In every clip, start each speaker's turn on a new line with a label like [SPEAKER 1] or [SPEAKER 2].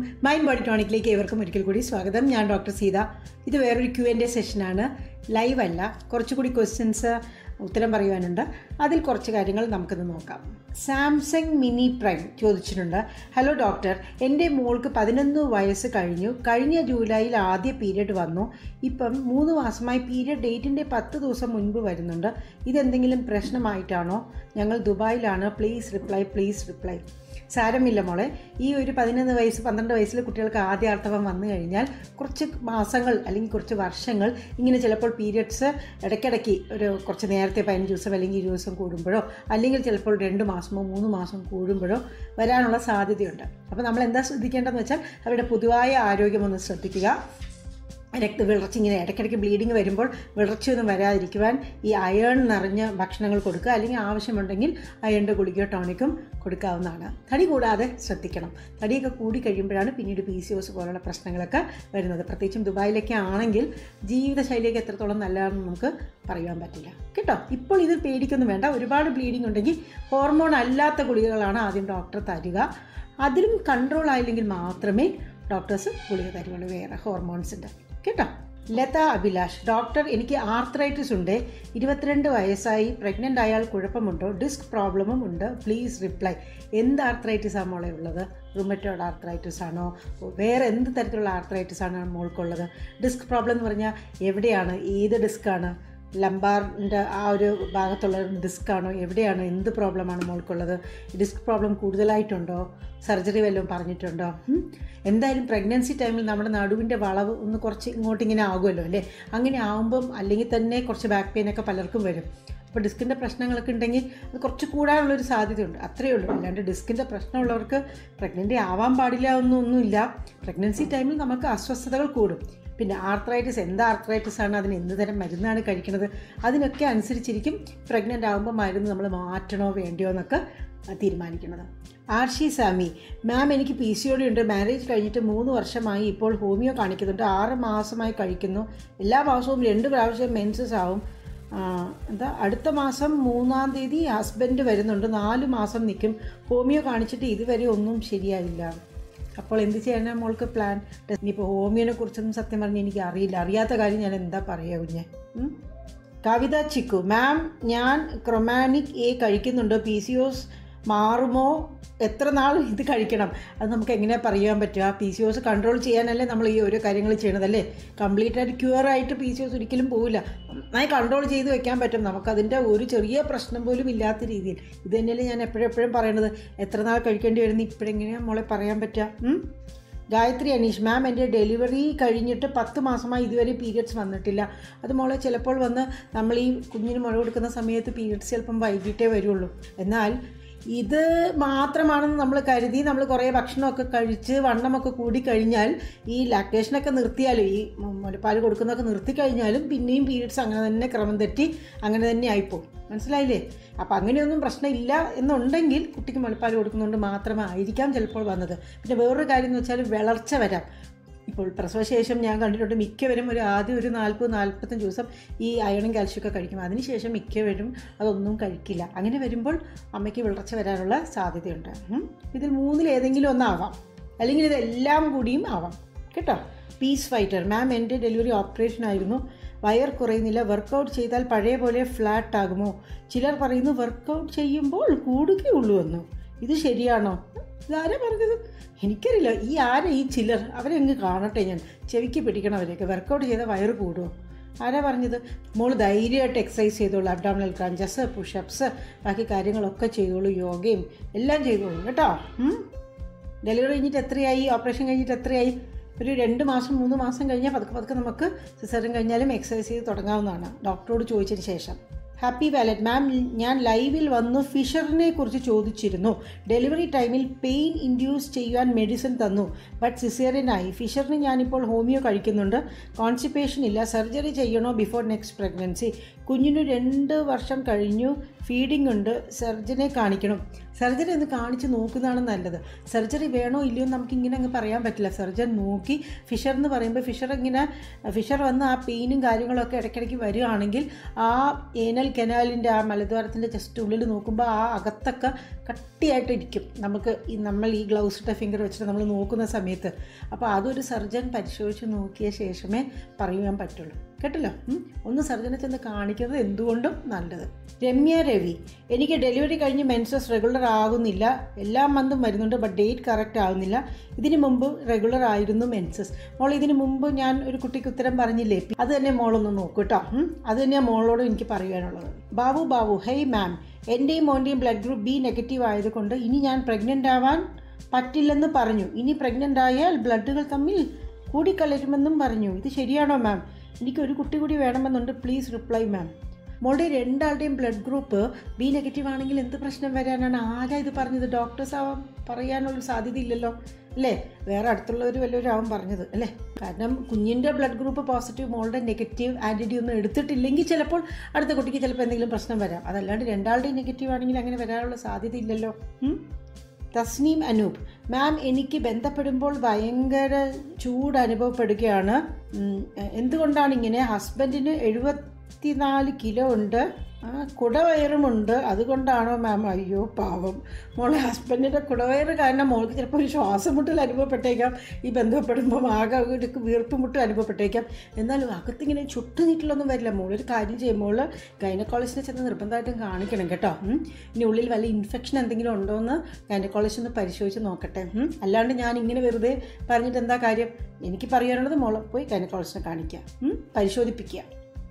[SPEAKER 1] Mind body ടോണിക്കിലേക്ക് ഏവർക്കും ഒരിക്കൽ കൂടി സ്വാഗതം. ഞാൻ ഡോക്ടർ സീത. ഇത് വേറൊരു ക്യു എന്റെ സെഷനാണ് ലൈവ് അല്ല. കുറച്ചുകൂടി ക്വസ്റ്റ്യൻസ് ഉത്തരം പറയുവാനുണ്ട്. അതിൽ കുറച്ച് കാര്യങ്ങൾ നമുക്കിന്ന് നോക്കാം. സാംസങ് മിനി പ്രൈം ചോദിച്ചിട്ടുണ്ട്. ഹലോ ഡോക്ടർ എന്റെ മോൾക്ക് പതിനൊന്ന് വയസ്സ് കഴിഞ്ഞു. കഴിഞ്ഞ ജൂലൈയിൽ ആദ്യ പീരീഡ് വന്നു. ഇപ്പം മൂന്ന് മാസമായി പീരീഡ് ഡേറ്റിന്റെ പത്ത് ദിവസം മുൻപ് വരുന്നുണ്ട്. ഇതെന്തെങ്കിലും പ്രശ്നമായിട്ടാണോ? ഞങ്ങൾ ദുബായിലാണ്. പ്ലീസ് റിപ്ലൈ പ്ലീസ് റിപ്ലൈ സാരമില്ല മോളെ. ഈ ഒരു പതിനൊന്ന് വയസ്സ് പന്ത്രണ്ട് വയസ്സിൽ കുട്ടികൾക്ക് ആദ്യ ആർത്തവം വന്നു കഴിഞ്ഞാൽ കുറച്ച് മാസങ്ങൾ അല്ലെങ്കിൽ കുറച്ച് വർഷങ്ങൾ ഇങ്ങനെ ചിലപ്പോൾ പീരിയഡ്സ് ഇടയ്ക്കിടയ്ക്ക് ഒരു കുറച്ച് നേരത്തെ പതിനഞ്ച് ദിവസം അല്ലെങ്കിൽ ഇരുപത് ദിവസം കൂടുമ്പോഴോ അല്ലെങ്കിൽ ചിലപ്പോൾ രണ്ട് മാസമോ മൂന്ന് മാസം കൂടുമ്പോഴോ വരാനുള്ള സാധ്യതയുണ്ട്. അപ്പോൾ നമ്മൾ എന്താ ശ്രദ്ധിക്കേണ്ടതെന്ന് വെച്ചാൽ അവരുടെ പൊതുവായ ആരോഗ്യമൊന്ന് ശ്രദ്ധിക്കുക. രക്ത വിളർച്ച ഇങ്ങനെ ഇടയ്ക്കിടയ്ക്ക് ബ്ലീഡിങ് വരുമ്പോൾ വിളർച്ചയൊന്നും വരാതിരിക്കുവാൻ ഈ അയേൺ നിറഞ്ഞ ഭക്ഷണങ്ങൾ കൊടുക്കുക. അല്ലെങ്കിൽ ആവശ്യമുണ്ടെങ്കിൽ അയേണിന്റെ ഗുളികയോ ടോണിക്കും കൊടുക്കാവുന്നതാണ്. തടി കൂടാതെ ശ്രദ്ധിക്കണം. തടിയൊക്കെ കൂടി കഴിയുമ്പോഴാണ് പിന്നീട് പി സി ഒസ് പോലുള്ള പ്രശ്നങ്ങളൊക്കെ വരുന്നത്. പ്രത്യേകിച്ചും ദുബായിലൊക്കെ ആണെങ്കിൽ ജീവിതശൈലിയൊക്കെ എത്രത്തോളം നല്ലതാണെന്ന് നമുക്ക് പറയാൻ പറ്റില്ല. കേട്ടോ? ഇപ്പോൾ ഇത് പേടിക്കൊന്നും വേണ്ട. ഒരുപാട് ബ്ലീഡിംഗ് ഉണ്ടെങ്കിൽ ഹോർമോൺ അല്ലാത്ത ഗുളികകളാണ് ആദ്യം ഡോക്ടർ തരിക. അതിലും കൺട്രോൾ ആയില്ലെങ്കിൽ മാത്രമേ ഡോക്ടേഴ്സ് ഗുളിക തരുള്ളൂ വേറെ ഹോർമോൺസിന്റെ കേട്ടോ. ലത അഭിലാഷ് ഡോക്ടർ എനിക്ക് ആർത്രൈറ്റിസ് ഉണ്ട്. ഇരുപത്തിരണ്ട് വയസ്സായി. പ്രഗ്നന്റ് ആയാൽ കുഴപ്പമുണ്ടോ? ഡിസ്ക് പ്രോബ്ലമും ഉണ്ട്. പ്ലീസ് റിപ്ലൈ എന്ത് ആർത്രൈറ്റിസ് ആണ് മോളെ ഉള്ളത്? റുമറ്റോഡ് ആർത്രൈറ്റിസ് ആണോ? വേറെ എന്ത് തരത്തിലുള്ള ആർത്രൈറ്റിസ് ആണ് മോൾക്കുള്ളത്? ഡിസ്ക് പ്രോബ്ലം എന്ന് പറഞ്ഞാൽ എവിടെയാണ്? ഏത് ഡിസ്ക്കാണ് ലംബാറിന്റെ ആ ഒരു ഭാഗത്തുള്ള ഡിസ്ക് ആണോ എവിടെയാണ്? എന്ത് പ്രോബ്ലമാണ് മോൾക്കുള്ളത്? ഡിസ്ക് പ്രോബ്ലം കൂടുതലായിട്ടുണ്ടോ? സർജറി വല്ലതും പറഞ്ഞിട്ടുണ്ടോ? എന്തായാലും പ്രഗ്നൻസി ടൈമിൽ നമ്മുടെ നടുവിന്റെ വളവ് ഒന്ന് കുറച്ച് ഇങ്ങോട്ട് ഇങ്ങനെ ആകുമല്ലോ അല്ലേ? അങ്ങനെ ആകുമ്പം അല്ലെങ്കിൽ തന്നെ കുറച്ച് ബാക്ക് പെയിനൊക്കെ പലർക്കും വരും. അപ്പോൾ ഡിസ്കിന്റെ പ്രശ്നങ്ങളൊക്കെ ഉണ്ടെങ്കിൽ അത് കുറച്ച് കൂടാനുള്ളൊരു സാധ്യതയുണ്ട്. അത്രയേ ഉള്ളൂ. അല്ലാണ്ട് ഡിസ്കിന്റെ പ്രശ്നമുള്ളവർക്ക് പ്രഗ്നന്റ് ആവാൻ പാടില്ല എന്നൊന്നുമില്ല. പ്രഗ്നൻസി ടൈമിൽ നമുക്ക് അസ്വസ്ഥതകൾ കൂടും. പിന്നെ ആർത്രൈറ്റിസ് എന്ത് ആർത്രൈറ്റിസ് ആണ് അതിന് എന്ത് തരം മരുന്നാണ് കഴിക്കുന്നത്? അതിനൊക്കെ അനുസരിച്ചിരിക്കും പ്രഗ്നന്റ് ആകുമ്പോൾ മരുന്ന് നമ്മൾ മാറ്റണോ വേണ്ടയോ എന്നൊക്കെ തീരുമാനിക്കുന്നത്. ആർഷി സാമി മാം എനിക്ക് പി സി ഒടി ഉണ്ട്. മാരേജ് കഴിഞ്ഞിട്ട് മൂന്ന് വർഷമായി ഇപ്പോൾ ഹോമിയോ കാണിക്കുന്നുണ്ട്. ആറ് മാസമായി കഴിക്കുന്നു. എല്ലാ മാസവും രണ്ട് പ്രാവശ്യം മെൻസസ് ആവും. എന്താ അടുത്ത മാസം മൂന്നാം തീയതി ഹസ്ബൻഡ് വരുന്നുണ്ട്. നാല് മാസം നിൽക്കും ഹോമിയോ കാണിച്ചിട്ട് ഇതുവരെ ഒന്നും ശരിയായില്ല. അപ്പോൾ എന്ത് ചെയ്യാനാണ് മോൾക്ക് പ്ലാൻ ഇനിയിപ്പോൾ ഹോമിയോനെ കുറിച്ചൊന്നും സത്യം പറഞ്ഞ് എനിക്ക് അറിയില്ല. അറിയാത്ത കാര്യം ഞാൻ എന്താ പറയുക കുഞ്ഞെ? കവിത ചിക്കു. മാം ഞാൻ ക്രൊമാനിക് എ കഴിക്കുന്നുണ്ടോ. പി സി ഒസ് മാറുമോ? എത്ര നാൾ ഇത് കഴിക്കണം? അത് നമുക്ക് എങ്ങനെ പറയാൻ പറ്റുക? പി സി ഒസ് കൺട്രോൾ ചെയ്യാനല്ലേ നമ്മൾ ഈ ഓരോ കാര്യങ്ങൾ ചെയ്യണതല്ലേ? കംപ്ലീറ്റ് ആയിട്ട് ക്യൂർ ആയിട്ട് പി സി ഒസ് ഒരിക്കലും പോവില്ല. നന്നായി കൺട്രോൾ ചെയ്ത് വെക്കാൻ പറ്റും. നമുക്കതിന്റെ ഒരു ചെറിയ പ്രശ്നം പോലും ഇല്ലാത്ത രീതിയിൽ. ഇത് തന്നെയല്ലേ ഞാൻ എപ്പോഴെപ്പോഴും പറയണത്. എത്ര നാൾ കഴിക്കേണ്ടി വരുന്നത് ഇപ്പോഴെങ്ങനെയാണ് മോളെ പറയാൻ പറ്റുക? ഗായത്രി അനീഷ് മാം എന്റെ ഡെലിവറി കഴിഞ്ഞിട്ട് പത്ത് മാസമായി ഇതുവരെ പീരിയഡ്സ് വന്നിട്ടില്ല. അത് മോളെ ചിലപ്പോൾ വന്ന് നമ്മൾ ഈ കുഞ്ഞിന് മുഴ കൊടുക്കുന്ന സമയത്ത് പീരിയഡ്സ് ചിലപ്പം വൈകിട്ടേ വരുള്ളൂ. എന്നാൽ ഇത് മാത്രമാണെന്ന് നമ്മൾ കരുതി നമ്മൾ കുറേ ഭക്ഷണമൊക്കെ കഴിച്ച് വണ്ണമൊക്കെ കൂടി കഴിഞ്ഞാൽ ഈ ലാക്ടേഷനൊക്കെ നിർത്തിയാലും ഈ മുലപ്പാൽ കൊടുക്കുന്നതൊക്കെ നിർത്തി കഴിഞ്ഞാലും പിന്നെയും പീരീഡ്സ് അങ്ങനെ തന്നെ ക്രമം തെറ്റി അങ്ങനെ തന്നെ ആയിപ്പോവും. മനസ്സിലായില്ലേ? അപ്പം അങ്ങനെയൊന്നും പ്രശ്നമില്ല എന്നുണ്ടെങ്കിൽ കുട്ടിക്ക് മുലപ്പാൽ കൊടുക്കുന്നതുകൊണ്ട് മാത്രമായിരിക്കാം ചിലപ്പോൾ വന്നത്. പിന്നെ വേറൊരു കാര്യം എന്ന് വെച്ചാൽ വളർച്ച വരാം. ഇപ്പോൾ പ്രസവശേഷം ഞാൻ കണ്ടിട്ടുണ്ട് മിക്കവരും ഒരു ആദ്യം ഒരു നാൽപ്പത് നാൽപ്പത്തഞ്ച് ദിവസം ഈ അയണും കാൽഷ്യമൊക്കെ കഴിക്കും. അതിനുശേഷം മിക്കവരും അതൊന്നും കഴിക്കില്ല. അങ്ങനെ വരുമ്പോൾ അമ്മയ്ക്ക് വിളർച്ച വരാനുള്ള സാധ്യതയുണ്ട്. ഇതിൽ മൂന്നിൽ ഏതെങ്കിലും ഒന്നാവാം അല്ലെങ്കിൽ ഇതെല്ലാം കൂടിയും ആവാം. കേട്ടോ? പീസ് ഫൈറ്റർ മാം എന്റെ ഡെലിവറി ഓപ്പറേഷൻ ആയിരുന്നു. വയർ കുറയുന്നില്ല. വർക്കൗട്ട് ചെയ്താൽ പഴയ പോലെ ഫ്ലാറ്റ് ആകുമോ? ചിലർ പറയുന്നു വർക്കൗട്ട് ചെയ്യുമ്പോൾ കൂടുകയുള്ളൂ എന്ന്. ഇത് ശരിയാണോ? ഇതാരാ പറഞ്ഞത്? എനിക്കറിയില്ല ഈ ആരെ ഈ ചിലർ അവരെ അങ്ങ് കാണട്ടെ ഞാൻ. ചെവിക്ക് പിടിക്കണം അവരെയൊക്കെ. വർക്കൗട്ട് ചെയ്താൽ വയറ് കൂടുമോ ആരാ പറഞ്ഞത്? മോൾ ധൈര്യമായിട്ട് എക്സസൈസ് ചെയ്തോളൂ അബ്ഡോമിനൽ ക്രഞ്ചസ് പുഷപ്സ് ബാക്കി കാര്യങ്ങളൊക്കെ ചെയ്തോളൂ യോഗയും എല്ലാം ചെയ്തോളൂ കേട്ടോ? ഡെലിവറി കഴിഞ്ഞിട്ട് എത്രയായി? ഓപ്പറേഷൻ കഴിഞ്ഞിട്ട് എത്രയായി? ഒരു രണ്ട് മാസം മൂന്ന് മാസം കഴിഞ്ഞാൽ പതുക്കെ പതുക്കെ നമുക്ക് സിസറിൻ കഴിഞ്ഞാലും എക്സസൈസ് ചെയ്ത് തുടങ്ങാവുന്നതാണ്. ഡോക്ടറോട് ചോദിച്ചതിന് ശേഷം. ഹാപ്പി വാലറ്റ് മാം ഞാൻ ലൈവിൽ വന്ന് ഫിഷറിനെ കുറിച്ച് ചോദിച്ചിരുന്നു. ഡെലിവറി ടൈമിൽ പെയിൻ ഇൻഡ്യൂസ് ചെയ്യുവാൻ മെഡിസിൻ തന്നു. ബട്ട് സിസേറിയനായി ഫിഷറിന് ഞാനിപ്പോൾ ഹോമിയോ കഴിക്കുന്നുണ്ട്. കോൺസിപ്പേഷൻ ഇല്ല. സർജറി ചെയ്യണോ ബിഫോർ നെക്സ്റ്റ് പ്രഗ്നൻസി കുഞ്ഞിന് രണ്ട് വർഷം കഴിഞ്ഞു. ഫീഡിംഗ് ഉണ്ട്. സർജനെ കാണിക്കണം. സർജറി ഒന്ന് കാണിച്ച് നോക്കുന്നതാണ് നല്ലത്. സർജറി വേണോ ഇല്ലയോ നമുക്ക് ഇങ്ങനെ അങ്ങ് പറയാൻ പറ്റില്ല. സർജൻ നോക്കി. ഫിഷർ എന്ന് പറയുമ്പോൾ ഫിഷർ ഇങ്ങനെ ഫിഷർ വന്ന് ആ പെയിനും കാര്യങ്ങളൊക്കെ ഇടയ്ക്കിടയ്ക്ക് വരികയാണെങ്കിൽ ആ ഏനൽ കനാലിന്റെ ആ മലദ്വാരത്തിന്റെ ജസ്റ്റ് ഉള്ളിൽ നോക്കുമ്പോൾ ആ അകത്തൊക്കെ കട്ടിയായിട്ട് ഇരിക്കും. നമുക്ക് ഈ നമ്മൾ ഈ ഗ്ലൗസ് ഇട്ട ഫിംഗർ വെച്ചിട്ട് നമ്മൾ നോക്കുന്ന സമയത്ത്. അപ്പോൾ അതൊരു സർജൻ പരിശോധിച്ച് നോക്കിയ ശേഷമേ പറയാൻ പറ്റുള്ളൂ. കേട്ടല്ലോ? ഒന്ന് സർജനെ ചെന്ന് കാണിക്കുന്നത് എന്തുകൊണ്ടും നല്ലത്. രമ്യ രവി എനിക്ക് ഡെലിവറി കഴിഞ്ഞ് മെൻസസ് റെഗുലർ ആകുന്നില്ല എല്ലാ മന്തും വരുന്നുണ്ട് ബട്ട് ഡേറ്റ് കറക്റ്റ് ആകുന്നില്ല ഇതിന് മുമ്പ് റെഗുലർ ആയിരുന്നു മെൻസസ്. മോൾ ഇതിന് മുമ്പ് ഞാൻ ഒരു കുട്ടിക്ക് ഉത്തരം പറഞ്ഞില്ലേ? അത് തന്നെ മോളൊന്ന് നോക്കൂ കേട്ടോ? അത് തന്നെയാണ് മോളോട് എനിക്ക് പറയാനുള്ളത് ബാബു ബാബു ഹേയ് മാം എന്റെയും മോന്റെയും ബ്ലഡ് ഗ്രൂപ്പ് ബി നെഗറ്റീവ് ആയതുകൊണ്ട് ഇനി ഞാൻ പ്രഗ്നന്റ് ആവാൻ പറ്റില്ലെന്ന് പറഞ്ഞു. ഇനി പ്രഗ്നന്റ് ആയാൽ ബ്ലഡുകൾ തമ്മിൽ കൂടിക്കളരുമെന്നും പറഞ്ഞു. ഇത് ശരിയാണോ മാം എനിക്ക് ഒരു കുട്ടി കൂടി വേണമെന്നുണ്ട്. പ്ലീസ് റിപ്ലൈ മാം മോളുടെ രണ്ടാളുടെയും ബ്ലഡ് ഗ്രൂപ്പ് ബി നെഗറ്റീവ് ആണെങ്കിൽ എന്ത് പ്രശ്നം വരാനാണ്? ആരാ ഇത് പറഞ്ഞത്? ഡോക്ടേഴ്സ് ആവാൻ പറയാനുള്ള സാധ്യത ഇല്ലല്ലോ അല്ലേ? വേറെ അടുത്തുള്ളവർ വല്ലവരാവും പറഞ്ഞത് അല്ലേ? കാരണം കുഞ്ഞിന്റെ ബ്ലഡ് ഗ്രൂപ്പ് പോസിറ്റീവ് മോളുടെ നെഗറ്റീവ് ആന്റിറ്റി ഒന്നും എടുത്തിട്ടില്ലെങ്കിൽ ചിലപ്പോൾ അടുത്ത കുട്ടിക്ക് ചിലപ്പോൾ എന്തെങ്കിലും പ്രശ്നം വരാം. അതല്ലാണ്ട് രണ്ടാളുടെയും നെഗറ്റീവ് ആണെങ്കിൽ അങ്ങനെ വരാനുള്ള സാധ്യതയില്ലല്ലോ. ഉം? തസ്നീം അനൂപ്. മാം എനിക്ക് ബന്ധപ്പെടുമ്പോൾ ഭയങ്കര ചൂട് അനുഭവപ്പെടുകയാണ്. എന്തുകൊണ്ടാണ് ഇങ്ങനെ? ഹസ്ബൻഡിന് എഴുപത്തിനാല് കിലോ ഉണ്ട്. ആ, കുടവയറുമുണ്ട്. അതുകൊണ്ടാണോ മാം അയ്യോ പാവം. മോളെ ഹസ്ബൻഡിന്റെ കുടവയറ് കാരണം മോൾക്ക് ചിലപ്പോൾ ഒരു ശ്വാസം മുട്ടൽ അനുഭവപ്പെട്ടേക്കാം. ഈ ബന്ധപ്പെടുമ്പോൾ ആകെ ഒരു വീർപ്പ് മുട്ടും അനുഭവപ്പെട്ടേക്കാം. എന്നാലും അകത്തിങ്ങനെ ചുട്ടു നീട്ടിലൊന്നും വരില്ല. മോളൊരു കാര്യം ചെയ്യും. മോൾ ഗൈനക്കോളജിനെ ചെന്ന് നിർബന്ധമായിട്ടും കാണിക്കണം കേട്ടോ. ഇനി ഉള്ളിൽ വല്ല ഇൻഫെക്ഷൻ എന്തെങ്കിലും ഉണ്ടോ എന്ന് ഗൈനക്കോളജി ഒന്ന് പരിശോധിച്ച് നോക്കട്ടെ. അല്ലാണ്ട് ഞാൻ ഇങ്ങനെ വെറുതെ പറഞ്ഞിട്ട് എന്താ കാര്യം? എനിക്ക് പറയാനുള്ളത് മോളെ പോയി ഗൈനക്കോളജിനെ കാണിക്കുക. പരിശോധിപ്പിക്കുക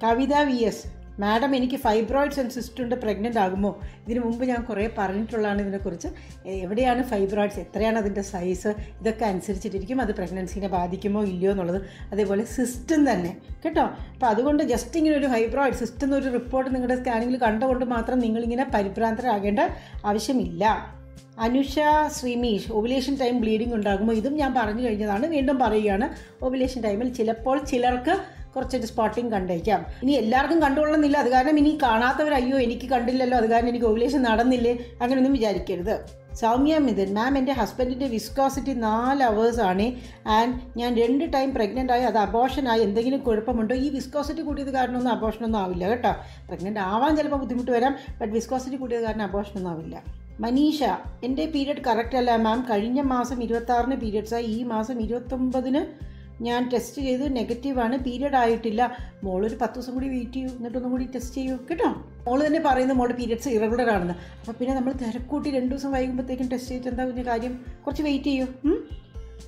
[SPEAKER 1] കവിത വി എസ്. മാഡം എനിക്ക് ഫൈബ്രോയിഡ്സ് ആൻഡ് സിസ്റ്റ് ഉണ്ട് പ്രഗ്നന്റ് ആകുമോ? ഇതിനു മുമ്പ് ഞാൻ കുറേ പറഞ്ഞിട്ടുള്ളതാണ് ഇതിനെക്കുറിച്ച്. എവിടെയാണ് ഫൈബ്രോയിഡ്സ്? എത്രയാണ് അതിന്റെ സൈസ് ഇതൊക്കെ അനുസരിച്ചിട്ടിരിക്കും. അത് പ്രഗ്നൻസിനെ ബാധിക്കുമോ ഇല്ലയോ എന്നുള്ളത് അതേപോലെ സിസ്റ്റം തന്നെ. കേട്ടോ? അപ്പോൾ അതുകൊണ്ട് ജസ്റ്റ് ഇങ്ങനെ ഒരു ഫൈബ്രോയിഡ് സിസ്റ്റം എന്നൊരു റിപ്പോർട്ട് നിങ്ങളുടെ സ്കാനിങ്ങിൽ കണ്ടുകൊണ്ട് മാത്രം നിങ്ങളിങ്ങനെ പരിഭ്രാന്തരാകേണ്ട ആവശ്യമില്ല. അനുഷ ശ്രീമീഷ് ഓവുലേഷൻ ടൈം ബ്ലീഡിംഗ് ഉണ്ടാകുമോ? ഇതും ഞാൻ പറഞ്ഞു കഴിഞ്ഞതാണ്. വീണ്ടും പറയുകയാണ്. ഓവുലേഷൻ ടൈമിൽ ചിലപ്പോൾ ചിലർക്ക് കുറച്ചൊരു സ്പോട്ടിങ് കണ്ടേക്കാം. ഇനി എല്ലാവർക്കും കണ്ടുകൊള്ളുന്നില്ല അത് കാരണം ഇനി കാണാത്തവർ അയ്യോ എനിക്ക് കണ്ടില്ലല്ലോ. അത് കാരണം എനിക്ക് ഓവുലേഷൻ നടന്നില്ലേ? അങ്ങനെയൊന്നും വിചാരിക്കരുത്. സൗമ്യ മിഥുൻ മാം എന്റെ ഹസ്ബൻഡിന്റെ വിസ്കോസിറ്റി നാല് അവേഴ്സാണ് ആൻഡ് ഞാൻ രണ്ട് ടൈം പ്രഗ്നന്റ് ആയി. അത് അബോഷനായി എന്തെങ്കിലും കുഴപ്പമുണ്ടോ? ഈ വിസ്കോസിറ്റി കൂട്ടിയത് കാരണമൊന്നും അബോഷനൊന്നും ആവില്ല കേട്ടോ. പ്രഗ്നന്റ് ആവാൻ ചിലപ്പോൾ ബുദ്ധിമുട്ട് വരാം. ബട്ട് വിസ്കോസിറ്റി കൂട്ടിയത് കാരണം അബോഷനൊന്നും ആവില്ല. മനീഷ എന്റെ പീരിയഡ് കറക്റ്റ് അല്ല മാം കഴിഞ്ഞ മാസം ഇരുപത്താറിന് പീരിയഡ്സായി ഈ മാസം ഇരുപത്തൊമ്പതിന് ഞാൻ ടെസ്റ്റ് ചെയ്തു നെഗറ്റീവാണ് പീരിയഡ് ആയിട്ടില്ല. മോളൊരു പത്ത് ദിവസം കൂടി വെയിറ്റ് ചെയ്യൂ എന്നിട്ടൊന്നും കൂടി ടെസ്റ്റ് ചെയ്യൂ കേട്ടോ? മോൾ തന്നെ പറയുന്നത് മോളുടെ പീരിയഡ്സ് ഇറഗുലർ ആണെന്ന്. അപ്പോൾ പിന്നെ നമ്മൾ തിരക്കൂട്ടി രണ്ട് ദിവസം വൈകുമ്പോഴത്തേക്കും ടെസ്റ്റ് ചെയ്തിട്ട് എന്താ പിന്നെ കാര്യം? കുറച്ച് വെയിറ്റ് ചെയ്യൂ?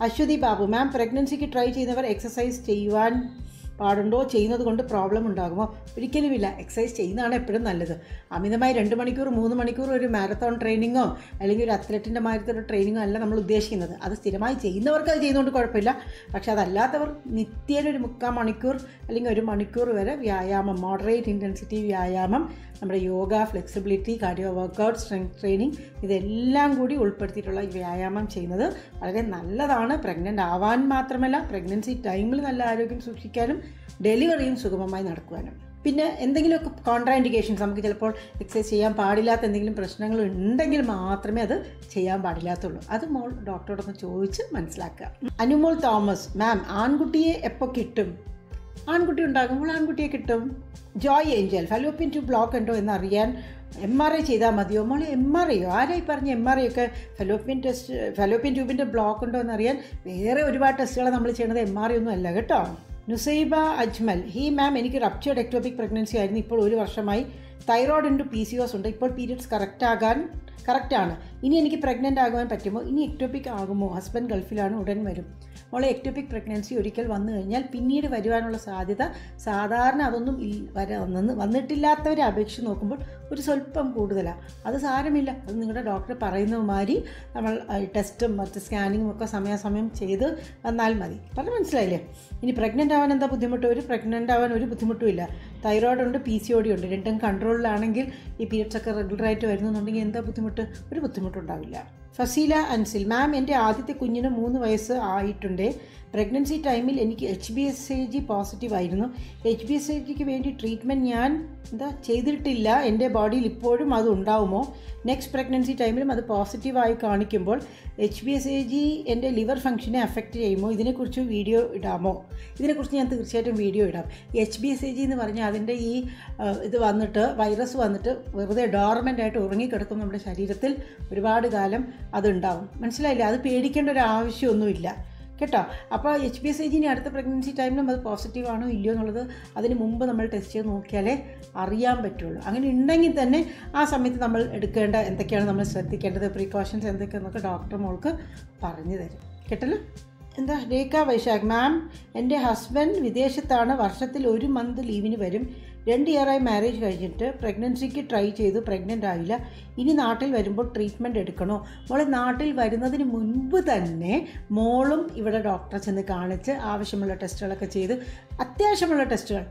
[SPEAKER 1] അശ്വതി ബാബു മാം പ്രഗ്നൻസിക്ക് ട്രൈ ചെയ്യുന്നവർ എക്സസൈസ് ചെയ്യുവാൻ പാടുണ്ടോ ചെയ്യുന്നത് കൊണ്ട് പ്രോബ്ലം ഉണ്ടാകുമോ? ഒരിക്കലുമില്ല. എക്സസൈസ് ചെയ്യുന്നതാണ് എപ്പോഴും നല്ലത്. അമിതമായി രണ്ട് മണിക്കൂർ മൂന്ന് മണിക്കൂർ ഒരു മാരത്തോൺ ട്രെയിനിങ്ങോ അല്ലെങ്കിൽ ഒരു അത്ലറ്റിന്റെ മാരത്തോൺ ട്രെയിനിങ്ങോ അല്ല നമ്മൾ ഉദ്ദേശിക്കുന്നത്. അത് സ്ഥിരമായി ചെയ്യുന്നവർക്ക് അത് ചെയ്യുന്നതുകൊണ്ട് കുഴപ്പമില്ല. പക്ഷേ അതല്ലാത്തവർ നിത്യേന ഒരു മുക്കാൽ മണിക്കൂർ അല്ലെങ്കിൽ ഒരു മണിക്കൂർ വരെ വ്യായാമം മോഡറേറ്റ് ഇന്റൻസിറ്റി വ്യായാമം നമ്മുടെ yoga flexibility cardio workout strength training ഇതെല്ലാം കൂടി ഉൾപ്പെടുത്തിയിട്ടുള്ള വ്യായാമം ചെയ്യുന്നത് വളരെ നല്ലതാണ്. പ്രഗ്നന്റ് ആവാൻ മാത്രമല്ല പ്രഗ്നൻസി ടൈമിൽ നല്ല ആരോഗ്യം സൂക്ഷിക്കാനും ഡെലിവറിയും സുഗമമായി നടക്കുവാനും. പിന്നെ എന്തെങ്കിലുമൊക്കെ കോൺട്രാൻഡിക്കേഷൻസ് നമുക്ക് ചിലപ്പോൾ എക്സസൈസ് ചെയ്യാൻ പാടില്ലാത്ത എന്തെങ്കിലും പ്രശ്നങ്ങൾ ഉണ്ടെങ്കിൽ മാത്രമേ അത് ചെയ്യാൻ പാടില്ലാത്തുള്ളൂ. അത് മോൾ ഡോക്ടറോടൊന്ന് ചോദിച്ച് മനസ്സിലാക്കുക. അനുമോൾ തോമസ് മാം ആൺകുട്ടിയെ എപ്പോൾ കിട്ടും? ആൺകുട്ടി ഉണ്ടാകുമ്പോൾ ആൺകുട്ടിയെ കിട്ടും. Joy Angel fallopian tube block ഉണ്ടോ എന്നറിയാൻ എം ആർ ഐ ചെയ്താൽ മതിയോ? മോളെ എം ആർ ഐയോ ആരായി പറഞ്ഞ എം ആർ ഐ ഒക്കെ? ഫലോപ്പിൻ ടെസ്റ്റ് ഫലോപ്പിൻ ട്യൂബിന്റെ ബ്ലോക്ക് ഉണ്ടോ എന്നറിയാൻ വേറെ ഒരുപാട് ടെസ്റ്റുകൾ നമ്മൾ ചെയ്യുന്നത് എം ആർ ഐ ഒന്നും അല്ല കേട്ടോ. നുസൈബ അജ്മൽ ഹീ മാം എനിക്ക് റപ്ചേർഡ് എക്ടോപിക് പ്രഗ്നൻസി ആയിരുന്നു. ഇപ്പോൾ ഒരു വർഷമായി. തൈറോയ്ഡ് ഉണ്ട് പി സി ഒസ് ഉണ്ട്. ഇപ്പോൾ പീരിയഡ്സ് കറക്റ്റ് ആകാൻ കറക്റ്റാണ് ഇനി എനിക്ക് പ്രഗ്നന്റ് ആകുവാൻ പറ്റുമോ? ഇനി എക്ടോപിക് ആകുമോ? ഹസ്ബൻഡ് ഗൾഫിലാണ് ഉടൻ വരും. മോളെ എക്ടോപിക് പ്രഗ്നൻസി ഒരിക്കൽ വന്നു കഴിഞ്ഞാൽ പിന്നീട് വരുവാനുള്ള സാധ്യത സാധാരണ അതൊന്നും ഇല്ല വര വന്ന് വന്നിട്ടില്ലാത്തവരെ അപേക്ഷിച്ച് നോക്കുമ്പോൾ ഒരു സ്വല്പം കൂടുതലാണ് അത് സാരമില്ല. അത് നിങ്ങളുടെ ഡോക്ടർ പറയുന്ന മാതിരി നമ്മൾ ടെസ്റ്റും മറ്റ് സ്കാനിങ്ങും ഒക്കെ സമയാസമയം ചെയ്ത് വന്നാൽ മതി. പറഞ്ഞ് മനസ്സിലായില്ലേ? ഇനി പ്രഗ്നന്റ് ആവാൻ എന്താ ബുദ്ധിമുട്ട്? ഒരു പ്രഗ്നന്റ് ആവാൻ ഒരു ബുദ്ധിമുട്ടും ഇല്ല. തൈറോയ്ഡ് ഉണ്ട് പി സി ഒ ഡി ഉണ്ട്. രണ്ടും കൺട്രോളിലാണെങ്കിൽ ഈ പീരിയഡ്സ് ഒക്കെ റെഗുലറായിട്ട് വരുന്നുണ്ടെങ്കിൽ എന്താ ബുദ്ധിമുട്ട്? ഒരു ബുദ്ധിമുട്ടുണ്ടാവില്ല. ഫസീല അൻസിൽ മാം എന്റെ ആദ്യത്തെ കുഞ്ഞിന് മൂന്ന് വയസ്സ് ആയിട്ടുണ്ട്. പ്രഗ്നൻസി ടൈമിൽ എനിക്ക് H B S A G positive ആയിരുന്നു. എച്ച് ബി എസ് എ ജിക്ക് വേണ്ടി ട്രീറ്റ്മെന്റ് ഞാൻ എന്താ ചെയ്തിട്ടില്ല. എന്റെ ബോഡിയിൽ ഇപ്പോഴും അത് ഉണ്ടാവുമോ? നെക്സ്റ്റ് പ്രഗ്നൻസി ടൈമിലും അത് പോസിറ്റീവായി കാണിക്കുമ്പോൾ H B S A G എന്റെ ലിവർ ഫംഗ്ഷനെ അഫക്റ്റ് ചെയ്യുമോ? ഇതിനെക്കുറിച്ച് വീഡിയോ ഇടാമോ? ഇതിനെക്കുറിച്ച് ഞാൻ തീർച്ചയായിട്ടും വീഡിയോ ഇടാം. H B S A G എന്ന് പറഞ്ഞാൽ അതിന്റെ ഈ ഇത് വന്നിട്ട് വൈറസ് വന്നിട്ട് വെറുതെ ഡോർമെന്റ് ആയിട്ട് ഉറങ്ങിക്കിടക്കും നമ്മുടെ ശരീരത്തിൽ ഒരുപാട് കാലം അതുണ്ടാവും മനസ്സിലായില്ലേ? അത് പേടിക്കേണ്ട ഒരു ആവശ്യമൊന്നുമില്ല. കേട്ടോ. അപ്പോൾ എച്ച് ബി എസ് ഐ ജിനി അടുത്ത പ്രഗ്നൻസി ടൈമിലും അത് പോസിറ്റീവ് ആണോ ഇല്ലയോ എന്നുള്ളത് അതിന് മുമ്പ് നമ്മൾ ടെസ്റ്റ് ചെയ്ത് നോക്കിയാലേ അറിയാൻ പറ്റുള്ളൂ. അങ്ങനെ ഉണ്ടെങ്കിൽ തന്നെ ആ സമയത്ത് നമ്മൾ എടുക്കേണ്ട എന്തൊക്കെയാണ് നമ്മൾ ശ്രദ്ധിക്കേണ്ടത് പ്രിക്കോഷൻസ് എന്തൊക്കെയാണെന്നൊക്കെ ഡോക്ടർ മോൾക്ക് പറഞ്ഞു തരും. കേട്ടല്ലോ? എന്താ? രേഖ വൈശാഖ്. മാം എന്റെ ഹസ്ബൻഡ് വിദേശത്താണ്. വർഷത്തിൽ ഒരു മന്ത് ലീവിന് വരും. രണ്ട് ഇയറായി മാരേജ് കഴിഞ്ഞിട്ട് പ്രഗ്നൻസിക്ക് ട്രൈ ചെയ്തു പ്രഗ്നന്റ് ആയില്ല. ഇനി നാട്ടിൽ വരുമ്പോൾ ട്രീറ്റ്മെന്റ് എടുക്കണോ? മോളെ നാട്ടിൽ വരുന്നതിന് മുൻപ് തന്നെ മോളും ഇവിടെ ഡോക്ടറെ ചെന്ന് കാണിച്ച് ആവശ്യമുള്ള ടെസ്റ്റുകളൊക്കെ ചെയ്ത് അത്യാവശ്യമുള്ള ടെസ്റ്റുകൾ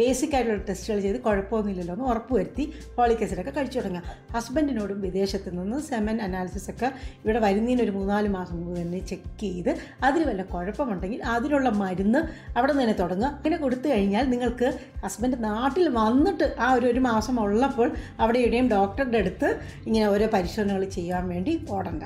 [SPEAKER 1] ബേസിക് ആയിട്ടുള്ള ടെസ്റ്റുകൾ ചെയ്ത് കുഴപ്പമൊന്നുമില്ലല്ലോ എന്ന് ഉറപ്പുവരുത്തി ഹോളിക് ആസിഡൊക്കെ കഴിച്ചു തുടങ്ങുക ഹസ്ബൻഡിനോടും വിദേശത്ത് നിന്ന് സെമൻ അനാലിസിസ് ഒക്കെ ഇവിടെ വരുന്നതിന് ഒരു മൂന്നാൽ മാസം മുമ്പ് തന്നെ ചെക്ക് ചെയ്ത് അതിന് വല്ല കുഴപ്പമുണ്ടെങ്കിൽ അതിനുള്ള മരുന്ന് അവിടെ നിന്ന് തന്നെ തുടങ്ങുക. അങ്ങനെ കൊടുത്തു കഴിഞ്ഞാൽ നിങ്ങൾക്ക് ഹസ്ബൻഡ് നാട്ടിൽ വന്നിട്ട് ആ ഒരു ഒരു മാസം ഉള്ളപ്പോൾ അവിടെ ഡോക്ടറുടെ അടുത്ത് ഇങ്ങനെ ഓരോ പരിശോധനകൾ ചെയ്യാൻ വേണ്ടി ഓടണ്ട.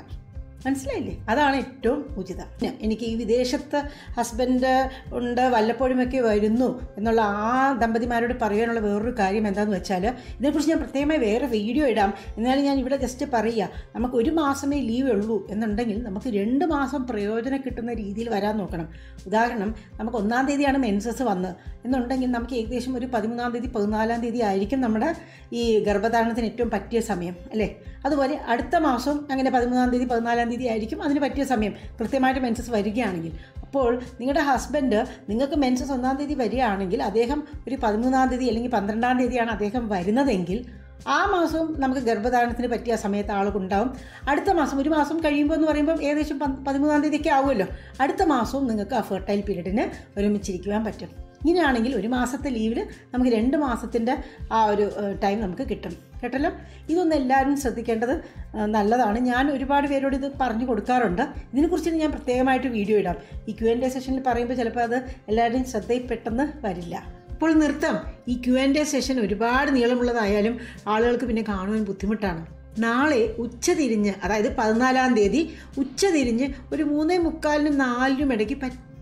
[SPEAKER 1] മനസ്സിലായില്ലേ? അതാണ് ഏറ്റവും ഉചിതം. എനിക്ക് ഈ വിദേശത്ത് ഹസ്ബൻഡ് ഉണ്ട് വല്ലപ്പോഴുമൊക്കെ വരുന്നു എന്നുള്ള ആ ദമ്പതിമാരോട് പറയാനുള്ള വേറൊരു കാര്യം എന്താണെന്ന് വെച്ചാൽ ഇതിനെക്കുറിച്ച് ഞാൻ പ്രത്യേകമായി വേറെ വീഡിയോ ഇടാം. എന്നാലും ഞാൻ ഇവിടെ ജസ്റ്റ് പറയുക നമുക്ക് ഒരു മാസമേ ലീവ് ഉള്ളൂ എന്നുണ്ടെങ്കിൽ നമുക്ക് രണ്ട് മാസം പ്രയോജനം കിട്ടുന്ന രീതിയിൽ വരാൻ നോക്കണം. ഉദാഹരണം നമുക്ക് ഒന്നാം തീയതിയാണ് മെൻസസ് വന്ന്. എന്നുണ്ടെങ്കിൽ നമുക്ക് ഏകദേശം ഒരു പതിമൂന്നാം തീയതി പതിനാലാം തീയതി ആയിരിക്കും നമ്മുടെ ഈ ഗർഭധാരണത്തിന് ഏറ്റവും പറ്റിയ സമയം അല്ലേ? അതുപോലെ അടുത്ത മാസം അങ്ങനെ പതിമൂന്നാം തീയതി പതിനാലാം തീയതി ആയിരിക്കും. അതിന് പറ്റിയ സമയം. കൃത്യമായിട്ട് മെൻസസ് വരികയാണെങ്കിൽ. അപ്പോൾ നിങ്ങളുടെ ഹസ്ബൻഡ് നിങ്ങൾക്ക് മെൻസസ് ഒന്നാം തീയതി വരികയാണെങ്കിൽ അദ്ദേഹം ഒരു പതിമൂന്നാം തീയതി അല്ലെങ്കിൽ പന്ത്രണ്ടാം തീയതിയാണ് അദ്ദേഹം വരുന്നതെങ്കിൽ ആ മാസവും നമുക്ക് ഗർഭധാരണത്തിന് പറ്റിയ സമയത്ത് ആളുണ്ടാവും അടുത്ത മാസം ഒരു മാസം കഴിയുമ്പോൾ എന്ന് പറയുമ്പോൾ ഏകദേശം പതിമൂന്നാം തീയതിയൊക്കെ ആവുമല്ലോ. അടുത്ത മാസവും നിങ്ങൾക്ക് ആ ഫെർട്ടൈൽ പീരീഡിന് ഒരുമിച്ചിരിക്കുവാൻ പറ്റും. ഇങ്ങനെയാണെങ്കിൽ ഒരു മാസത്തെ ലീവിൽ നമുക്ക് രണ്ട് മാസത്തിന്റെ ആ ഒരു ടൈം നമുക്ക് കിട്ടും. കേട്ടല്ലോ? ഇതൊന്നും എല്ലാവരും ശ്രദ്ധിക്കേണ്ടത് നല്ലതാണ്. ഞാൻ ഒരുപാട് പേരോട് ഇത് പറഞ്ഞു കൊടുക്കാറുണ്ട്. ഇതിനെക്കുറിച്ച് ഞാൻ പ്രത്യേകമായിട്ട് വീഡിയോ ഇടാം. ഈ ക്യു എൻ ഡേ സെഷനിൽ പറയുമ്പോൾ ചിലപ്പോൾ അത് എല്ലാവരുടെയും ശ്രദ്ധയിൽ പെട്ടെന്ന് വരില്ല. അപ്പോൾ നിർത്താം. ഈ ക്യു എൻ ഡേ സെഷൻ ഒരുപാട് നീളമുള്ളതായാലും ആളുകൾക്ക് പിന്നെ കാണുവാൻ ബുദ്ധിമുട്ടാണ്. നാളെ ഉച്ച തിരിഞ്ഞ് അതായത് പതിനാലാം തീയതി ഉച്ച തിരിഞ്ഞ് ഒരു മൂന്നേ മുക്കാലിനും നാലിനും ഇടയ്ക്ക്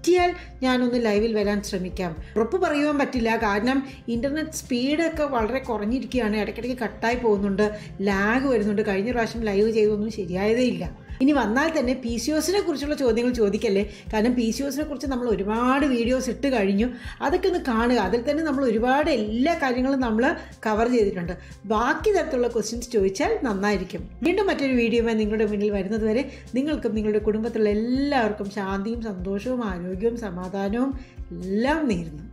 [SPEAKER 1] പറ്റിയാൽ ഞാനൊന്ന് ലൈവിൽ വരാൻ ശ്രമിക്കാം. ഉറപ്പ് പറയുവാൻ പറ്റില്ല. കാരണം ഇന്റർനെറ്റ് സ്പീഡൊക്കെ വളരെ കുറഞ്ഞിരിക്കുകയാണ്. ഇടയ്ക്കിടയ്ക്ക് കട്ടായി പോകുന്നുണ്ട്. ലാഗ് വരുന്നുണ്ട്. കഴിഞ്ഞ പ്രാവശ്യം ലൈവ് ചെയ്തൊന്നും ശരിയായതേ ഇല്ല. ഇനി വന്നാൽ തന്നെ പി സി ഒസിനെ കുറിച്ചുള്ള ചോദ്യങ്ങൾ ചോദിക്കല്ലേ? കാരണം പി സി ഒസിനെ കുറിച്ച് നമ്മൾ ഒരുപാട് വീഡിയോസ് ഇട്ട് കഴിഞ്ഞു. അതൊക്കെ ഒന്ന് കാണുക. അതിൽ തന്നെ നമ്മൾ ഒരുപാട് എല്ലാ കാര്യങ്ങളും നമ്മൾ കവർ ചെയ്തിട്ടുണ്ട്. ബാക്കി തരത്തിലുള്ള ക്വസ്റ്റ്യൻസ് ചോദിച്ചാൽ നന്നായിരിക്കും. വീണ്ടും മറ്റൊരു വീഡിയോയുമായി നിങ്ങളുടെ മുന്നിൽ വരുന്നത് വരെ നിങ്ങൾക്കും നിങ്ങളുടെ കുടുംബത്തിലുള്ള എല്ലാവർക്കും ശാന്തിയും സന്തോഷവും ആരോഗ്യവും സമാധാനവും എല്ലാം നേരുന്നു.